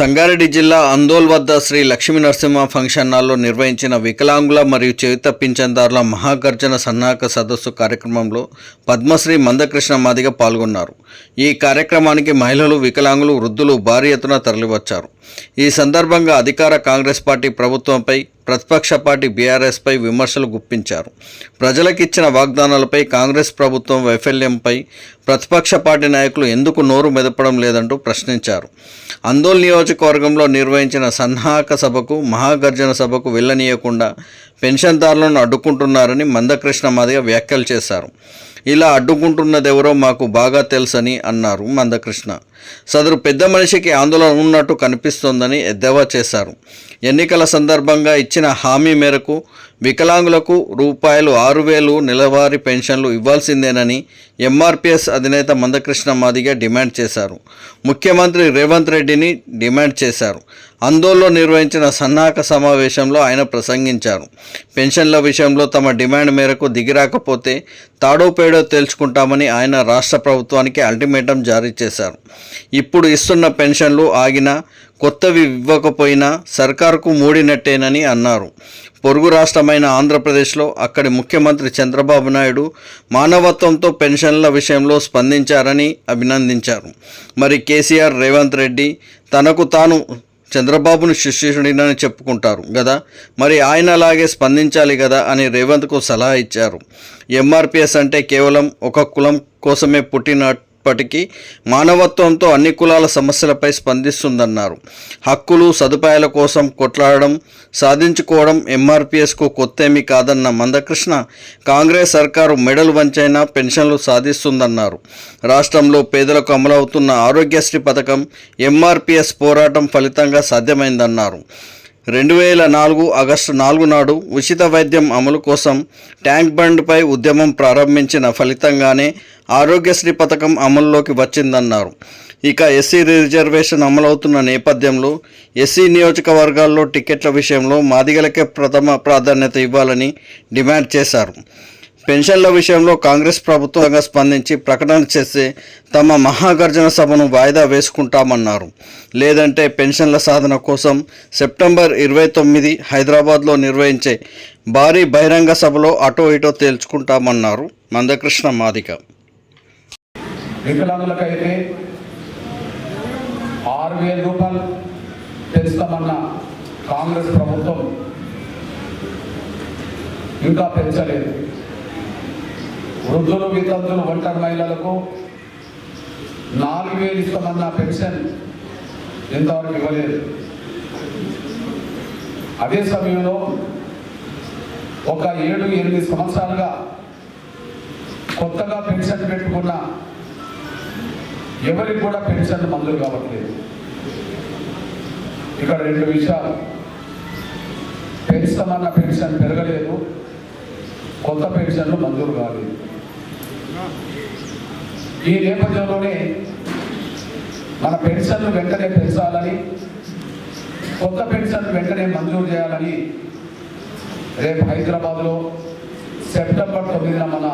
సంగారెడ్డి జిల్లా అందోల్ వద్ద శ్రీ లక్ష్మీ నరసింహ ఫంక్షన్ హాల్లో నిర్వహించిన వికలాంగుల మరియు చేయుత పింఛన్దారుల మహాగర్జన సన్నాహక సదస్సు కార్యక్రమంలో పద్మశ్రీ మందకృష్ణ మాదిగ పాల్గొన్నారు. ఈ కార్యక్రమానికి మహిళలు వికలాంగులు వృద్ధులు భారీ ఎత్తున తరలివచ్చారు. ఈ సందర్భంగా అధికార కాంగ్రెస్ పార్టీ ప్రభుత్వంపై ప్రతిపక్ష పార్టీ బీఆర్ఎస్పై విమర్శలు గుప్పించారు. ప్రజలకిచ్చిన వాగ్దానాలపై కాంగ్రెస్ ప్రభుత్వం వైఫల్యంపై ప్రతిపక్ష పార్టీ నాయకులు ఎందుకు నోరు మెదపడం లేదంటూ ప్రశ్నించారు. అందోల్ నియోజకవర్గంలో నిర్వహించిన సన్నాహక సభకు మహాగర్జన సభకు వెళ్ళనీయకుండా పెన్షన్దారులను అడ్డుకుంటున్నారని మందకృష్ణ మాదిగ వ్యాఖ్యలు చేశారు. ఇలా అడ్డుకుంటున్నదెవరో మాకు బాగా తెలుసని అన్నారు మందకృష్ణ. సదరు పెద్ద మనిషికి ఆందోళన ఉన్నట్టు కనిపిస్తోందని ఎద్దేవా చేశారు. ఎన్నికల సందర్భంగా ఇచ్చిన హామీ మేరకు వికలాంగులకు రూపాయలు ఆరు వేలు నెలవారీ పెన్షన్లు ఇవ్వాల్సిందేనని ఎంఆర్పిఎస్ అధినేత మందకృష్ణ మాదిగా డిమాండ్ చేశారు. ముఖ్యమంత్రి రేవంత్ రెడ్డిని డిమాండ్ చేశారు. అందోల్లో నిర్వహించిన సన్నాహక సమావేశంలో ఆయన ప్రసంగించారు. పెన్షన్ల విషయంలో తమ డిమాండ్ మేరకు దిగిరాకపోతే తాడో పేడో తేల్చుకుంటామని ఆయన రాష్ట్ర ప్రభుత్వానికి అల్టిమేటం జారీ చేశారు. ఇప్పుడు ఇస్తున్న పెన్షన్లు ఆగినా కొత్తవి ఇవ్వకపోయినా సర్కారుకు మూడినట్టేనని అన్నారు. పొరుగు రాష్ట్రమైన ఆంధ్రప్రదేశ్లో అక్కడి ముఖ్యమంత్రి చంద్రబాబు నాయుడు మానవత్వంతో పెన్షన్ల విషయంలో స్పందించారని అభినందించారు. మరి కేసీఆర్ రేవంత్ రెడ్డి తనకు తాను చంద్రబాబును శిష్యుడినని చెప్పుకుంటారు కదా మరి ఆయన అలాగే స్పందించాలి కదా అని రేవంత్కు సలహా ఇచ్చారు. ఎంఆర్పిఎస్ అంటే కేవలం ఒక కులం కోసమే ఉన్నప్పటికీ మానవత్వంతో అన్ని కులాల సమస్యలపై స్పందిస్తుందన్నారు. హక్కులు సదుపాయాల కోసం కొట్లాడడం సాధించుకోవడం ఎంఆర్పిఎస్కు కొత్తేమీ కాదన్న మందకృష్ణ కాంగ్రెస్ సర్కారు మెడలు వంచైనా పెన్షన్లు సాధిస్తుందన్నారు. రాష్ట్రంలో పేదలకు అమలవుతున్న ఆరోగ్యశ్రీ పథకం ఎంఆర్పిఎస్ పోరాటం ఫలితంగా సాధ్యమైందన్నారు. రెండు వేల నాలుగు ఆగస్టు నాలుగు నాడు ఉచిత వైద్యం అమలు కోసం ట్యాంక్ బండ్పై ఉద్యమం ప్రారంభించిన ఫలితంగానే ఆరోగ్యశ్రీ పథకం అమల్లోకి వచ్చిందన్నారు. ఇక ఎస్సీ రిజర్వేషన్ అమలవుతున్న నేపథ్యంలో ఎస్సీ నియోజకవర్గాల్లో టికెట్ల విషయంలో మాదిగలకే ప్రథమ ప్రాధాన్యత ఇవ్వాలని డిమాండ్ చేశారు. పెన్షన్ల విషయంలో కాంగ్రెస్ ప్రభుత్వంగా స్పందించి ప్రకటన చేస్తే తమ మహాగర్జన సభను వాయిదా వేసుకుంటామన్నారు. లేదంటే పెన్షన్ల సాధన కోసం సెప్టెంబర్ ఇరవై తొమ్మిది హైదరాబాద్లో నిర్వహించే భారీ బహిరంగ సభలో అటో ఇటో తేల్చుకుంటామన్నారు మందకృష్ణ మాదిక. వికలాంగులకైతే ఆరు వేల రూపాయలు పెంచుతామన్న కాంగ్రెస్ ప్రభుత్వం ఇంకా పెంచలేదు. వృద్ధులు వితంతులు ఒంటరి మహిళలకు నాలుగు వేలు ఇస్తామన్న పెన్షన్ ఇంతవరకు ఇవ్వలేదు. అదే సమయంలో ఒక ఏడు ఎనిమిది సంవత్సరాలుగా కొత్తగా పెన్షన్ పెట్టుకున్న ఎవరికి కూడా పెన్షన్ మందులు కావట్లేదు. ఇక్కడ రెండు విషయాలు. పెంచుతామన్న పెన్షన్ పెరగలేదు. కొత్త పెన్షన్లు మంజూరు కాలేదు. ఈ నేపథ్యంలోనే మన పెన్షన్లు వెంటనే పెంచాలని కొత్త పెన్షన్ వెంటనే మంజూరు చేయాలని రేపు హైదరాబాద్లో సెప్టెంబర్ తొమ్మిదిన మన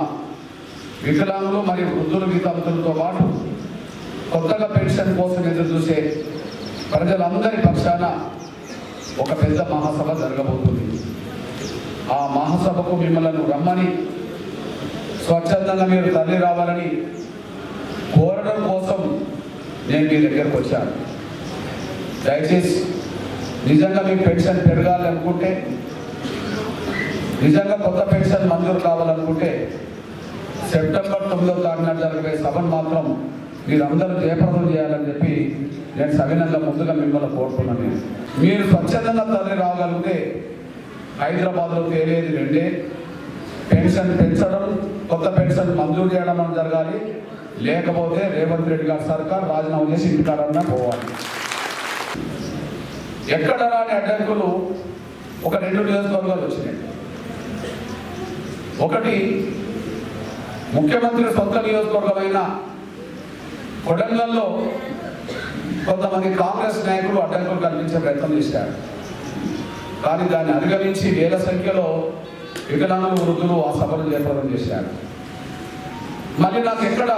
వికలాంగులు మరియు వృద్ధులు వితంతులతో పాటు కొత్తగా పెన్షన్ కోసం ఎదురు చూసే ప్రజలందరి పక్షాన ఒక పెద్ద మహాసభ జరగబోతుంది. ఆ మహాసభకు మిమ్మల్ని రమ్మని స్వచ్ఛందంగా మీరు తల్లి రావాలని కోరడం కోసం నేను మీ దగ్గరకు వచ్చాను దయచేసి నిజంగా మీ పెన్షన్ పెరగాలి అనుకుంటే నిజంగా కొత్త పెన్షన్ మంజూరు కావాలనుకుంటే సెప్టెంబర్ తొమ్మిదో తారీఖున జరిగే సభను మాత్రం మీరందరూ జయప్రదం చేయాలని చెప్పి నేను సవినంగా ముందుగా మిమ్మల్ని కోరుతున్నాను నేను. మీరు స్వచ్ఛందంగా తరలి రాగలిగితే హైదరాబాద్లో తేలేది రెండే పెన్షన్ పెంచడం కొత్త పెన్షన్ మంజూరు చేయడం అని జరగాలి. లేకపోతే రేవంత్ రెడ్డి గారి సర్కార్ రాజీనామా చేసి ఇంటికాడన్నా పోవాలి. ఎక్కడ రాని అడ్డంకులు ఒక రెండు నియోజకవర్గాలు వచ్చినాయి. ఒకటి ముఖ్యమంత్రి సొంత నియోజకవర్గమైన కొడంగల్లో కొంతమంది కాంగ్రెస్ నాయకులు అడ్డంకులు కల్పించే ప్రయత్నం చేశారు. కానీ దాన్ని అధిగమించి వేల సంఖ్యలో వికలాంగులు వృద్ధులు ఆ సభను జయప్రదం చేశారు. మరి నాకు ఎక్కడ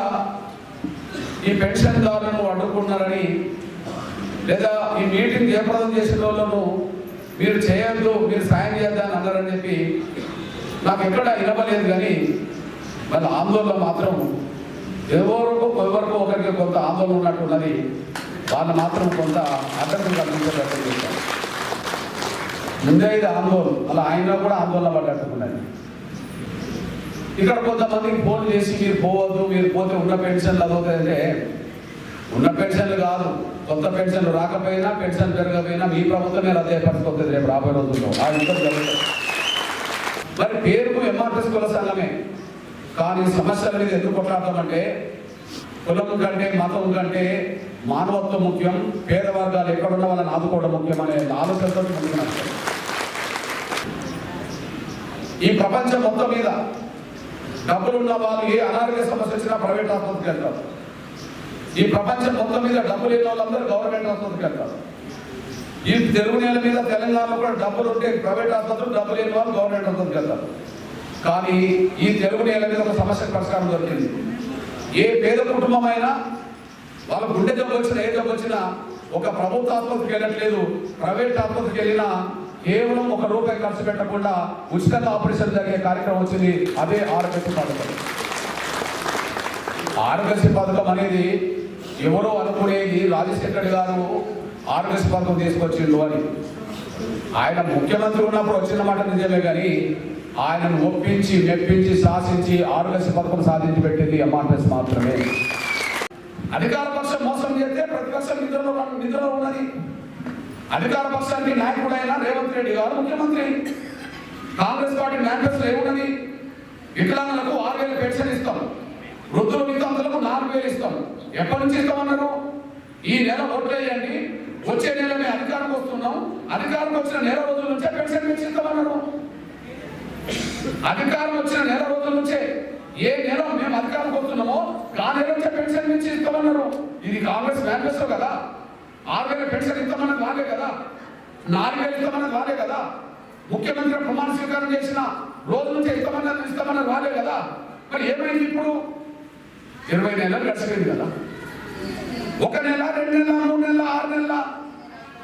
ఈ పెన్షన్దారులను అడ్డుకున్నారని లేదా ఈ మీటింగ్ జయప్రదం చేసిన వాళ్ళను మీరు చేయొద్దు మీరు సాయం చేద్దాం అన్నారని చెప్పి నాకు ఎక్కడ వినవలేదు కానీ వాళ్ళ ఆందోళన మాత్రం ఎవరికో ఎవరికో ఒకరికి కొంత ఆందోళన ఉన్నట్టున్నది వాళ్ళు మాత్రం కొంత అడ్డంకులు కల్పించేటట్టు చేశారు. ముందే ఇది ఆందోళన అలా ఆయన కూడా ఆందోళన పడ్డట్టున్నది ఇక్కడ కొంతమందికి ఫోన్ చేసి మీరు పోవద్దు మీరు పోతే ఉన్న పెన్షన్లు అదవుతాయంటే ఉన్న పెన్షన్లు కాదు కొత్త పెన్షన్లు రాకపోయినా పెన్షన్ పెరగకపోయినా మీ ప్రభుత్వమే రద్దు పరిస్థితి రేపు రాబోయే రోజుల్లో. ఆ యుద్ధం జరుగుతుంది మరి పేరుకు ఎంఆర్ఎస్ కుల సంఘమే కానీ సమస్యల మీద ఎందుకు కొట్లాడతామంటే కులం కంటే మతం కంటే మానవత్వం ముఖ్యం పేద వర్గాలు ఎక్కడున్న వాళ్ళని ఆదుకోవడం ముఖ్యం అనే ఆలోచనతో ముందుకు నడుస్తాం. ఈ ప్రపంచం మొత్తం మీద డబ్బులున్న వాళ్ళు ఏ అనారోగ్య సమస్య వచ్చినా ప్రైవేట్ ఆసుపత్రికి వెళ్తారు. ఈ ప్రపంచం మొత్తం మీద డబ్బులు లేని వాళ్ళందరూ గవర్నమెంట్ ఆసుపత్రికి వెళ్తారు. ఈ తెలుగు నేల మీద తెలంగాణలో కూడా డబ్బులు ఉంటే ప్రైవేట్ ఆసుపత్రులు డబ్బులు లేని వాళ్ళు గవర్నమెంట్ ఆసుపత్రికి వెళ్తారు. కానీ ఈ తెలుగు నేల మీద ఒక సమస్య పరిష్కారం దొరికింది. ఏ పేద కుటుంబం అయినా వాళ్ళ గుండె జబ్బు వచ్చినా ఏ జబ్బు వచ్చినా ఒక ప్రభుత్వ ఆసుపత్రికి వెళ్ళట్లేదు. ప్రైవేట్ ఆసుపత్రికి వెళ్ళినా కేవలం ఒక రూపాయి ఖర్చు పెట్టకుండా ఉచిత ఆపరేషన్ జరిగే కార్యక్రమం వచ్చింది. అదే ఆరోగ్యశ్రీ పథకం. ఆరోగ్యశ్రీ పథకం అనేది ఎవరో అనుకునేది రాజశేఖర్ గారు ఆరోగ్యశ్రీ పథకం తీసుకొచ్చిండు అని. ఆయన ముఖ్యమంత్రి ఉన్నప్పుడు వచ్చిన మాట నిజమే కానీ ఆయనను ఒప్పించి మెప్పించి శాసించి ఆరోగ్యశ్రీ పథకం సాధించి పెట్టింది ఎంఆర్ఎస్ మాత్రమే. అధికార పక్షం మోసం చేస్తే ప్రతిపక్షం నిధుల నిధులు ఉన్నది. అధికార పక్షానికి నాయకుడైన రేవంత్ రెడ్డి గారు ముఖ్యమంత్రి. కాంగ్రెస్ పార్టీ మేనిఫెస్టో ఏమున్నది వికలాంగులకు ఆరు వేలు పెన్షన్ ఇస్తాం. వృద్ధుల వితంతులకు నాలుగు వేలు ఇస్తాం. ఎప్పటి నుంచి ఇస్తామన్నారు ఈ నెల ఓట్లేయండి వచ్చే నెల మేము అధికారంకి వస్తున్నాం. అధికారం వచ్చిన నెల రోజుల నుంచే పెన్షన్ పెంచి ఇస్తామన్నారు అధికారం వచ్చిన నెల రోజుల నుంచే ఏ నెల మేము అధికారం వస్తున్నామో ఆ నెల నుంచే పెన్షన్ పెంచి ఇస్తామన్నారు ఇది కాంగ్రెస్ మేనిఫెస్టో కదా. ఆరు వేల పెన్షన్ ఇస్తామన్నది రాలే కదా? నాలుగు వేలు ఇస్తామన్నది రాలే కదా? ముఖ్యమంత్రి ప్రమాణ స్వీకారం చేసిన రోజు నుంచి ఇస్తామన్నది ఇస్తామన్నది రాలే కదా? మరి ఏమైంది ఇప్పుడు? ఇరవై నెలలు గడిచిపోయింది కదా. ఒక నెల రెండు నెలల మూడు నెలల ఆరు నెలల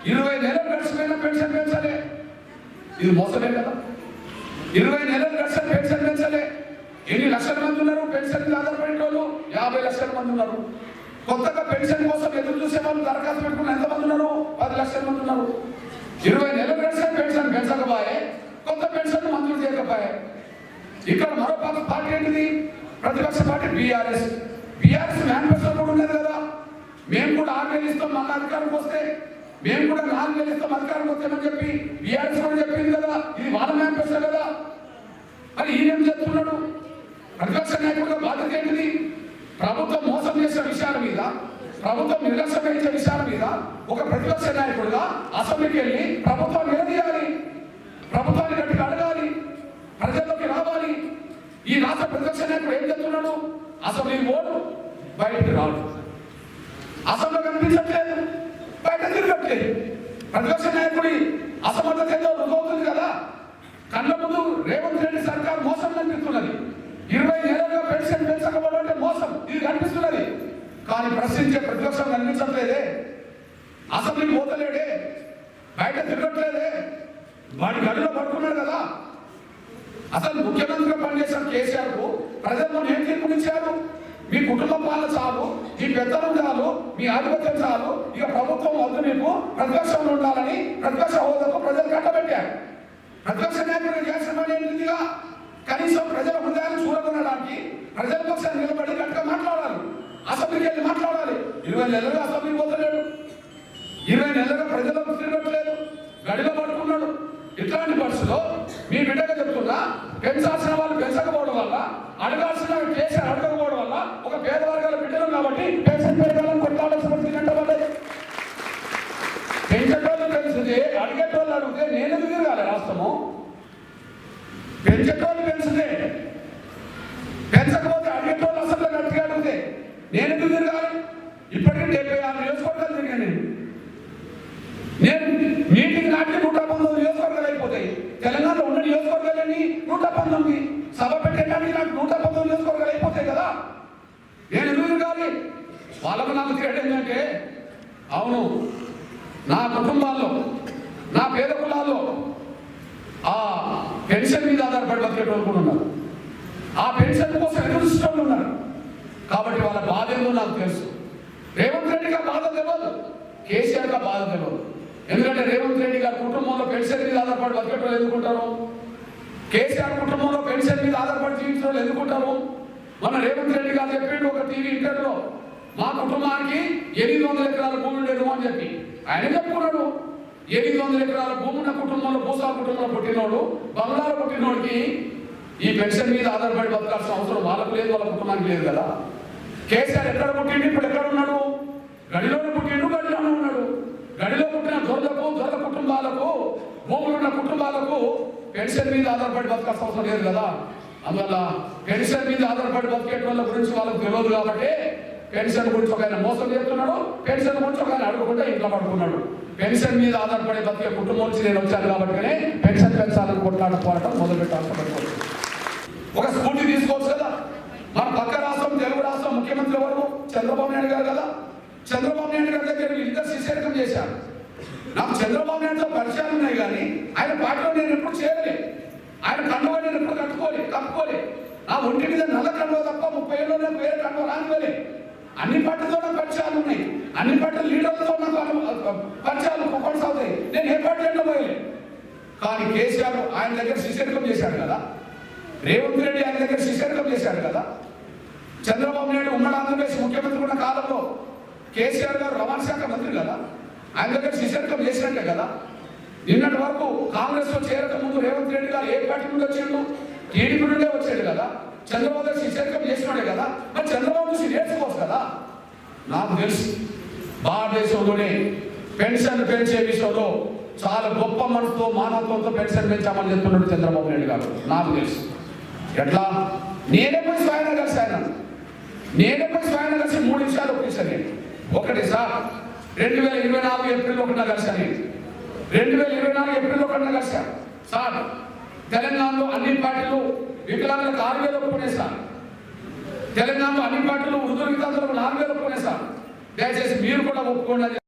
ఇరవై నెలలు గడిచిపోయిన పెన్షన్ పెంచలే. ఇది మోసమే కదా. ఇరవై నెలలు గడిచిన పెన్షన్ పెంచలే. ఎన్ని లక్షల మంది ఉన్నారు? పెన్షన్ ఆధారపడిన వాళ్ళు యాభై లక్షల మంది ఉన్నారు. కొత్తగా పెన్షన్ కోసం ఎదురు చూసే వాళ్ళు దరఖాస్తు పెట్టుకున్న ఎంతమంది ఉన్నారు? పది లక్షల మంది ఉన్నారు. ఇరవై నెలలు గడిచిన పెన్షన్ పెంచకపోయే కొత్త పెన్షన్ మంజూరు చేయకపోయే. ఇక్కడ మరో పక్క పార్టీ ఏంటిది? ప్రతిపక్ష పార్టీ బీఆర్ఎస్. బీఆర్ఎస్ మేనిఫెస్టో కూడా ఉండేది కదా. మేము కూడా ఆరు వేలు ఇస్తాం మన అధికారంకి వస్తే. మేము కూడా నాలుగు వేలు ఇస్తాం అధికారంకి వస్తామని చెప్పి బీఆర్ఎస్ కూడా చెప్పింది కదా. ఇది వాళ్ళ మేనిఫెస్టో కదా. మరి ఈయన చెప్తున్నాడు ప్రతిపక్ష నాయకుడిగా బాధ్యత ఏంటిది? ప్రభుత్వం మోసం చేసిన విషయాల మీద ప్రభుత్వం నిర్లక్ష్యం వహించే విషయాల మీద ఒక ప్రతిపక్ష నాయకుడిగా అసెంబ్లీకి వెళ్ళి ప్రభుత్వం నిలదీయాలి. ప్రభుత్వాన్ని గట్టిగా అడగాలి. ప్రజల్లోకి రావాలి. ఈ రాష్ట్ర ప్రతిపక్ష నాయకుడు ఏం చెప్తున్నాడు? అసెంబ్లీ ఓడు బయటికి రాడు అసెంబ్లీ కనిపించట్లేదు. బయట తిరగట్లేదు. ప్రతిపక్ష నాయకుడి అసమర్థత ఏదో రుజువుతుంది కదా. కళ్ళ ముందు రేవంత్ రెడ్డి సర్కార్ మోసం కనిపిస్తున్నది. ఇరవై పెన్షన్ పెంచకపోవడం అంటే మోసం. ఇది కనిపిస్తున్నది. కానీ ప్రశ్నించే ప్రతిపక్షం కనిపించట్లేదే. అసెంబ్లీ పోతలేడే బయట తిరగట్లేదే. వాడి గడిలో పడుకున్నాడు కదా. అసలు ముఖ్యమంత్రిగా పనిచేసిన కేసీఆర్కు ప్రజల్లో ఏం తీర్పునిచ్చారు? మీ కుటుంబం పాలన చాలు మీ పెద్దలు చాలు మీ ఆధిపత్యం చాలు. ఇక ప్రభుత్వం వద్దు మీకు. ప్రతిపక్షంలో ఉండాలని ప్రతిపక్ష హోదాకు ప్రజలు కట్టబెట్టారు. ప్రతిపక్ష నాయకుడు చేసిన పని ఏంటిదిగా? కనీసం ప్రజల హృదయాన్ని చూడగొనడానికి ప్రజల పక్షాన్ని నిలబడి కనుక మాట్లాడాలి. అసెంబ్లీకి వెళ్ళి మాట్లాడాలి. ఇరవై నెలలుగా అసెంబ్లీ పోతలేడు. ఇరవై నెలలుగా ప్రజలకు తిరగట్లేదు. గడిలో పడుకున్నాడు ఇట్లాంటి పరిస్థితిలో మీ బిడ్డగా చెప్తున్నా పెంచాల్సిన వాళ్ళు పెంచకపోవడం వల్ల అడగాల్సిన కేసీఆర్ అడగకపోవడం వల్ల ఒక పేద వర్గాల బిడ్డలు కాబట్టి పెన్షన్ పెరగాలని కొట్టాల్సిన పరిస్థితి వెంటబడ్డది పెంచేటోళ్ళు పెంచితే అడిగేటోళ్ళు అడిగితే నేను ఎందుకు తిరగాలి రాష్ట్రము పెంచేటోళ్ళు పెంచుతే. పెంచకపోతే అడిగేటోళ్ళు అసలు గట్టిగా అడిగితే నేను ఎందుకు తిరగాలి? ఇప్పటికీ డెబ్బై ఆరు నియోజకవర్గాలు తిరిగాను నేను. నేను మీటింగ్ నాటికి నూట పంతొమ్మిది నియోజకవర్గాలు అయిపోతాయి. తెలంగాణలో ఉన్న నియోజకవర్గాలని నూట పంతొమ్మిది. సభ పెట్టేటానికి నాకు నూట పంతొమ్మిది నియోజకవర్గాలు అయిపోతాయి కదా. నేను ఎందుకు తిరగాలి? వాళ్ళకు నాకు తేడా ఏంటంటే అవును నా కుటుంబాల్లో నా పేద కులాల్లో ఆ పెన్షన్ మీద ఆధారపడి బతికేటోళ్ళు కూడా ఉన్నారు. ఆ పెన్షన్ కోసం ఎదురు ఉన్నారు. కాబట్టి వాళ్ళ బాధ ఏందో నాకు తెలుసు. రేవంత్ రెడ్డి బాధ తెలియదు కేసీఆర్ బాధ తెలియదు ఎందుకంటే రేవంత్ రెడ్డి గారి కుటుంబంలో పెన్షన్ మీద ఆధారపడి బతికేటోళ్ళు ఎందుకుంటారు కేసీఆర్ కుటుంబంలో పెన్షన్ మీద ఆధారపడి జీవించిన వాళ్ళు ఎందుకుంటారు మన రేవంత్ రెడ్డి గారు చెప్పిండు ఒక టీవీ ఇంటర్లో మా కుటుంబానికి ఎనిమిది వందల ఎకరాల భూమి లేదు అని చెప్పి. ఆయన చెప్పుకున్నాడు? ఎనిమిది వందల ఎకరాల భూమున్న కుటుంబంలో భూసా కుటుంబంలో పుట్టినోడు బంగారు పుట్టినోడికి ఈ పెన్షన్ మీద ఆధారపడి బతకాల్సిన అవసరం వాళ్ళకు లేదు వాళ్ళ కుటుంబానికి లేదు కదా. కేసీఆర్ ఎక్కడ పుట్టిండు? ఇప్పుడు ఎక్కడ ఉన్నాడు? గడిలోనే పుట్టిండు గడిలోనే ఉన్నాడు. గడిలో పుట్టిన దొరలకు దొరల కుటుంబాలకు భూములు ఉన్న కుటుంబాలకు పెన్షన్ మీద ఆధారపడి బతకాల్సిన అవసరం లేదు కదా. అందువల్ల పెన్షన్ మీద ఆధారపడి బతికేట వాళ్ళ గురించి వాళ్ళకి తెలియదు కాబట్టి పెన్షన్ గురించి ఒక ఆయన మోసం చేస్తున్నాడు పెన్షన్ గురించి ఒక ఆయన అడుగుకుంటే ఇంట్లో పడుకున్నాడు. పెన్షన్ మీద ఆధారపడి బతికే కుటుంబం నుంచి నేను వచ్చాను కాబట్టి పెన్షన్ పెంచాలని పోరాటం మొదలు పెట్టాల్సి ఒక స్కూటీ తీసుకోవచ్చు కదా? మన పక్క రాష్ట్రం తెలుగు రాష్ట్రం ముఖ్యమంత్రి ఎవరు? చంద్రబాబు నాయుడు గారు కదా? చంద్రబాబు నాయుడు గారి దగ్గర వీళ్ళిద్దరు శిష్యరకం చేశారు నాకు చంద్రబాబు నాయుడుతో పరిచయాలు ఉన్నాయి కానీ ఆయన పార్టీలో నేను ఎప్పుడు చేయలే. ఆయన కండువ నేను ఎప్పుడు కట్టుకోలే కప్పుకోలే. ఆ ఒంటి మీద నల్ల కండువ తప్ప ముప్పై ఏళ్ళు నేను వేరే కండువ రానివ్వలే. అన్ని పార్టీలతో పరిచయాలు ఉన్నాయి. అన్ని పార్టీ లీడర్లతో నాకు పరిచయాలు కొనసాగుతాయి. నేను ఏ పార్టీలో పోయలే కానీ కేసీఆర్ ఆయన దగ్గర శిష్యరకం చేశాడు కదా. రేవంత్ రెడ్డి ఆయన దగ్గర శిష్యరకం చేశాడు కదా. చంద్రబాబు నాయుడు ఉమ్మడి ఆంధ్రప్రదేశ్ ముఖ్యమంత్రి ఉన్న కాలంలో కేసీఆర్ గారు రవాణా శాఖ మంత్రి కదా. ఆయన దగ్గర శిష్యరకం చేసినట్టే కదా. నిన్నటి వరకు కాంగ్రెస్లో చేరక ముందు రేవంత్ రెడ్డి గారు ఏ పార్టీ నుండి వచ్చాడు? టీడీపీ నుండే వచ్చాడు కదా. చంద్రబాబు గారు శిష్యరకం చేసినాడే కదా మరి చంద్రబాబు నుంచి నేర్చుకోవచ్చు కదా? నాకు తెలుసు. భారతదేశంలోనే పెన్షన్ పెంచే విషయంలో చాలా గొప్ప మనసుతో మానవత్వంతో పెన్షన్ పెంచామని చెప్తున్నాడు చంద్రబాబు నాయుడు గారు. నాకు తెలుసు. ఎట్లా? నేనే పోయి స్వయంగా కలిశాను నేనే పోయి స్వయంగా కలిసి మూడు నిమిషాలు ఒప్పించాను నేను. ఒకటి సార్ రెండు వేల ఇరవై నాలుగు ఏప్రిల్ ఒకటిన కలిశాను నేను. రెండు వేల ఇరవై నాలుగు ఏప్రిల్ ఒకటిన కలిశాను సార్ తెలంగాణలో అన్ని పార్టీలు వికలాంగులకు ఆరు వేలు ఒప్పుకునే తెలంగాణలో అన్ని పార్టీలు వృద్ధుల వికలాంగులకు నాలుగు వేలు ఒప్పుకునే దయచేసి మీరు కూడా ఒప్పుకోండి